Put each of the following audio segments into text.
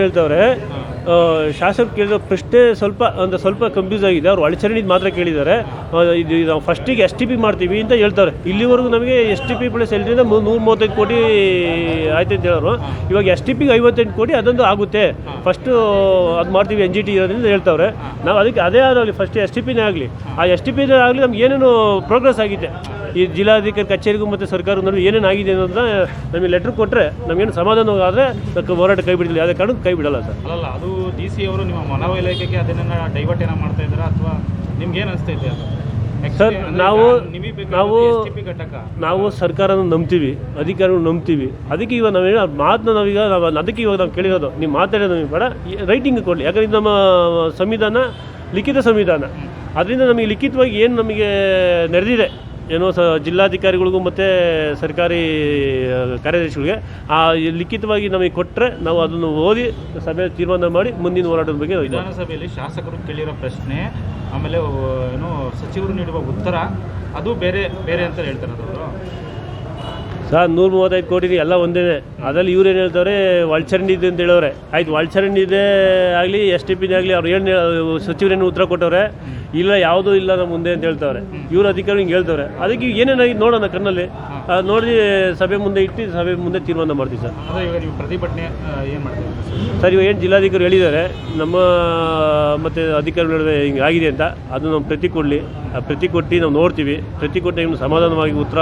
ಹೇಳ್ತವ್ರೆ ಶಾಸಕರು ಕೇಳಿದ ಪ್ರಶ್ನೆ ಸ್ವಲ್ಪ ಒಂದು ಸ್ವಲ್ಪ ಕನ್ಫ್ಯೂಸ್ ಆಗಿದೆ ಅವ್ರು ಒಳಚರಂಡಿ ಮಾತ್ರ ಕೇಳಿದ್ದಾರೆ. ಇದು ನಾವು ಫಸ್ಟಿಗೆ ಎಸ್ ಟಿ ಪಿ ಮಾಡ್ತೀವಿ ಅಂತ ಹೇಳ್ತಾರೆ. ಇಲ್ಲಿವರೆಗೂ ನಮಗೆ ಎಸ್ ಟಿ ಪಿ ಪ್ಲಸ್ ಎಲ್ರಿಂದ ನೂರು ಮೂವತ್ತೈದು ಕೋಟಿ ಆಯ್ತು ಅಂತ ಹೇಳೋರು. ಇವಾಗ ಎಸ್ ಟಿ ಪಿಗೆ ಐವತ್ತೆಂಟು ಕೋಟಿ ಅದೊಂದು ಆಗುತ್ತೆ. ಫಸ್ಟು ಅದು ಮಾಡ್ತೀವಿ ಎನ್ ಜಿ ಟಿ ಇರೋದ್ರಿಂದ ಹೇಳ್ತಾವ್ರೆ. ನಾವು ಅದಕ್ಕೆ ಅದೇ ಆಗಲಿ ಫಸ್ಟ್ ಎಸ್ ಟಿ ಪಿನೇ ಆಗಲಿ. ಆ ಎಸ್ ಟಿ ಪಿನೇ ಆಗಲಿ ನಮ್ಗೆ ಏನೇನು ಪ್ರೋಗ್ರೆಸ್ ಆಗಿದೆ. ಈ ಜಿಲ್ಲಾಧಿಕಾರಿ ಕಚೇರಿಗೂ ಮತ್ತು ಸರ್ಕಾರದ ನಡುವೆ ಏನೇನು ಆಗಿದೆ ಅನ್ನೋದನ್ನ ನಮಗೆ ಲೆಟ್ರ್ ಕೊಟ್ಟರೆ ನಮಗೇನು ಸಮಾಧಾನ ಆದರೆ ಹೋರಾಟ ಕೈ ಬಿಡಲಿಲ್ಲ. ಯಾವುದೇ ಕಾರಣಕ್ಕೆ ಕೈ ಬಿಡಲ್ಲ ಸರ್. ಅಲ್ಲ ಅದು ಡಿ ಸಿ ಅವರು ನಿಮ್ಮ ಮನವ ಇಲಾಖೆಗೆ ಅದನ್ನ ಡೈವರ್ಟ್ ಏನೋ ಮಾಡ್ತಾ ಇದ್ದಾರೆ ಅಥವಾ ನಿಮ್ಗೆ ಏನು ಅನಿಸ್ತಾ ಇದೆ ಅದು? ಸರ್, ನಾವು- ನಾವು- ನಾವು ಸರ್ಕಾರನ ನಂಬ್ತೀವಿ ಅಧಿಕಾರಿಗಳು ನಂಬ್ತೀವಿ. ಅದಕ್ಕೆ ಇವಾಗ ನಾವು ಹೇಳೋ ಮಾತನ್ನ ನಾವೀಗ ನಾವು ಅದಕ್ಕೆ ಇವಾಗ ನಾವು ಕೇಳಿರೋದು. ನೀವು ಮಾತಾಡೋದು ನಮಗೆ ಬೇಡ. ರೈಟಿಂಗ್ ಕೊಡಲಿ. ಯಾಕಂದ್ರೆ ನಮ್ಮ ಸಂವಿಧಾನ ಲಿಖಿತ ಸಂವಿಧಾನ. ಅದರಿಂದ ನಮಗೆ ಲಿಖಿತವಾಗಿ ಏನು ನಮಗೆ ನಡೆದಿದೆ ಏನೋ ಸ ಜಿಲ್ಲಾಧಿಕಾರಿಗಳಿಗೂ ಮತ್ತು ಸರ್ಕಾರಿ ಕಾರ್ಯದರ್ಶಿಗಳಿಗೆ ಆ ಲಿಖಿತವಾಗಿ ನಮಗೆ ಕೊಟ್ಟರೆ ನಾವು ಅದನ್ನು ಓದಿ ಸಭೆ ತೀರ್ಮಾನ ಮಾಡಿ ಮುಂದಿನ ಹೋರಾಟದ ಬಗ್ಗೆ ನಾವು ಇದು. ವಿಧಾನಸಭೆಯಲ್ಲಿ ಶಾಸಕರು ಕೇಳಿರೋ ಪ್ರಶ್ನೆ ಆಮೇಲೆ ಏನು ಸಚಿವರು ನೀಡುವ ಉತ್ತರ ಅದು ಬೇರೆ ಬೇರೆ ಅಂತ ಹೇಳ್ತಾರೆ ಅದವರು. ಸರ್ ನೂರ ಮೂವತ್ತೈದು ಕೋಟಿ ಎಲ್ಲ ಒಂದೇ. ಅದರಲ್ಲಿ ಇವ್ರು ಏನು ಹೇಳ್ತಾರೆ ಒಳಚರಂಡಿ ಇದೆ ಅಂತ ಹೇಳೋರೆ ಆಯ್ತು ಒಳಚರಂಡಿ ಇದೆ ಆಗಲಿ ಎಸ್ ಟಿ ಪಿನೇ ಆಗಲಿ ಅವ್ರು ಏನು ಸಚಿವರೇನು ಉತ್ತರ ಕೊಟ್ಟವ್ರೆ? ಇಲ್ಲ, ಯಾವುದೂ ಇಲ್ಲ ನಮ್ಮ ಮುಂದೆ ಅಂತ ಹೇಳ್ತಾವ್ರೆ. ಇವ್ರ ಅಧಿಕಾರಿ ಹಿಂಗೆ ಹೇಳ್ತವ್ರೆ. ಅದಕ್ಕೆ ಏನೇನಾಗಿ ನೋಡೋಣ ಕಣ್ಣಲ್ಲಿ. ಆ, ನೋಡಿ ಸಭೆ ಮುಂದೆ ಇಟ್ಟು ಸಭೆ ಮುಂದೆ ತೀರ್ಮಾನ ಮಾಡ್ತೀವಿ ಸರ್. ಅಂದರೆ ಇವಾಗ ನೀವು ಪ್ರತಿಭಟನೆ ಏನು ಮಾಡ್ತಾ ಇದ್ದೀರಿ ಸರ್ ಇವಾಗ ಏನು ಜಿಲ್ಲಾಧಿಕಾರಿ ಹೇಳಿದ್ದಾರೆ ನಮ್ಮ ಮತ್ತು ಅಧಿಕಾರಿಗಳ ನಡುವೆ ಹಿಂಗೆ ಆಗಿದೆ ಅಂತ ಅದು ನಾವು ಪ್ರತಿ ಕೊಡಲಿ ಆ ಪ್ರತಿ ಕೊಟ್ಟು ನಾವು ನೋಡ್ತೀವಿ. ಪ್ರತಿ ಕೊಟ್ಟು ಇನ್ನು ಸಮಾಧಾನವಾಗಿ ಉತ್ತರ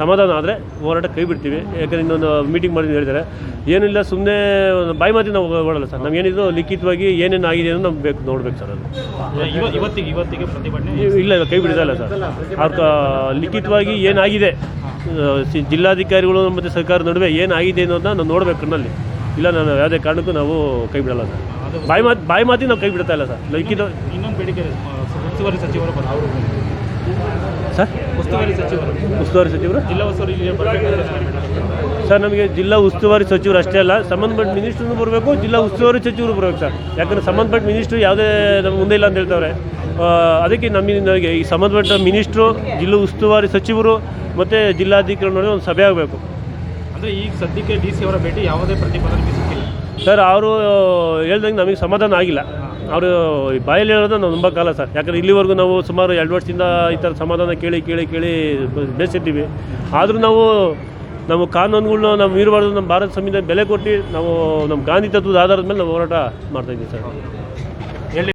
ಸಮಾಧಾನ ಆದರೆ ಹೋರಾಟ ಕೈ ಬಿಡ್ತೀವಿ. ಯಾಕಂದರೆ ಇನ್ನೊಂದು ಮೀಟಿಂಗ್ ಮಾಡಿದ್ದು ಹೇಳಿದ್ದಾರೆ. ಏನಿಲ್ಲ ಸುಮ್ಮನೆ ಬಾಯಿ ಮಾತಿ ನಾವು ಓಡಲ್ಲ ಸರ್. ನಮಗೇನಿದ್ರು ಲಿಖಿತವಾಗಿ ಏನೇನು ಆಗಿದೆ ಅಂತ ನಮ್ಗೆ ಬೇಕು ನೋಡ್ಬೇಕು ಸರ್ ಅದು. ಇವ- ಇವತ್ತಿಗೆ ಇವತ್ತಿಗೆ ಪ್ರತಿಭಟನೆ? ಇಲ್ಲ ಇಲ್ಲ ಕೈ ಬಿಡೋದಲ್ಲ ಸರ್. ಅವ್ರ ಲಿಖಿತವಾಗಿ ಏನಾಗಿದೆ? ಜಿಲ್ಲಾಧಿಕಾರಿಗಳು ಮತ್ತು ಸರ್ಕಾರದ ನಡುವೆ ಏನಾಗಿದೆ ಅನ್ನೋದನ್ನ ನಾವು ನೋಡಬೇಕು ಕಣ್ಣಲ್ಲಿ. ಇಲ್ಲ ನಾನು ಯಾವುದೇ ಕಾರಣಕ್ಕೂ ನಾವು ಕೈ ಬಿಡಲ್ಲ ಸರ್. ಬಾಯಿ ಮಾತು ಬಾಯಿ ಮಾತಿಗೆ ನಾವು ಕೈ ಬಿಡ್ತಾ ಇಲ್ಲ ಸರ್. ಲೈಕಿದ ಇನ್ನೊಂದು ಬೇಡಿಕೆ ಉಸ್ತುವಾರಿ ಸಚಿವರು ಸರ್? ಉಸ್ತುವಾರಿ ಸಚಿವರು. ಉಸ್ತುವಾರಿ ಸಚಿವರು? ಜಿಲ್ಲಾ ಉಸ್ತುವಾರಿ ಸರ್ ನಮಗೆ ಜಿಲ್ಲಾ ಉಸ್ತುವಾರಿ ಸಚಿವರು ಅಷ್ಟೇ ಅಲ್ಲ ಸಂಬಂಧಪಟ್ಟ ಮಿನಿಸ್ಟ್ರೂ ಬರಬೇಕು ಜಿಲ್ಲಾ ಉಸ್ತುವಾರಿ ಸಚಿವರು ಬರಬೇಕು ಸರ್. ಯಾಕಂದ್ರೆ ಸಂಬಂಧಪಟ್ಟ ಮಿನಿಸ್ಟ್ರು ಯಾವುದೇ ನಮ್ಗೆ ಮುಂದೆ ಇಲ್ಲ ಅಂತ ಹೇಳ್ತಾವ್ರೆ. ಅದಕ್ಕೆ ನಮಗೆ ಈ ಸಂಬಂಧಪಟ್ಟ ಮಿನಿಸ್ಟ್ರು ಜಿಲ್ಲಾ ಉಸ್ತುವಾರಿ ಸಚಿವರು ಮತ್ತು ಜಿಲ್ಲಾಧಿಕಾರಿ ಒಂದು ಸಭೆ ಆಗಬೇಕು. ಅಂದರೆ ಈಗ ಸದ್ಯಕ್ಕೆ ಡಿ ಸಿ ಅವರ ಭೇಟಿ ಯಾವುದೇ ಪ್ರತಿಭಟನೆ ಸಿಕ್ಕಿಲ್ಲ. ಸರ್ ಅವರು ಹೇಳ್ದಂಗೆ ನಮಗೆ ಸಮಾಧಾನ ಆಗಿಲ್ಲ. ಅವರು ಬಾಯಲ್ಲಿ ಹೇಳೋದು ನಾವು ಕಾಲ ಸರ್. ಯಾಕಂದ್ರೆ ಇಲ್ಲಿವರೆಗೂ ನಾವು ಸುಮಾರು ಎರಡು ವರ್ಷದಿಂದ ಈ ಥರ ಸಮಾಧಾನ ಕೇಳಿ ಕೇಳಿ ಕೇಳಿ ಬೇಸಿರ್ತೀವಿ ಆದರೂ ನಾವು ನಮ್ಮ ಕಾನೂನುಗಳನ್ನ ನಾವು ಮೀರಬಾರ್ದು ನಮ್ಮ ಭಾರತ ಸಂವಿಧಾನ ಬೆಲೆ ಕೊಟ್ಟು ನಾವು ನಮ್ಮ ಗಾಂಧಿ ತತ್ವದ ಆಧಾರದ ಮೇಲೆ ನಾವು ಹೋರಾಟ ಮಾಡ್ತಾಯಿದ್ದೀವಿ ಸರ್.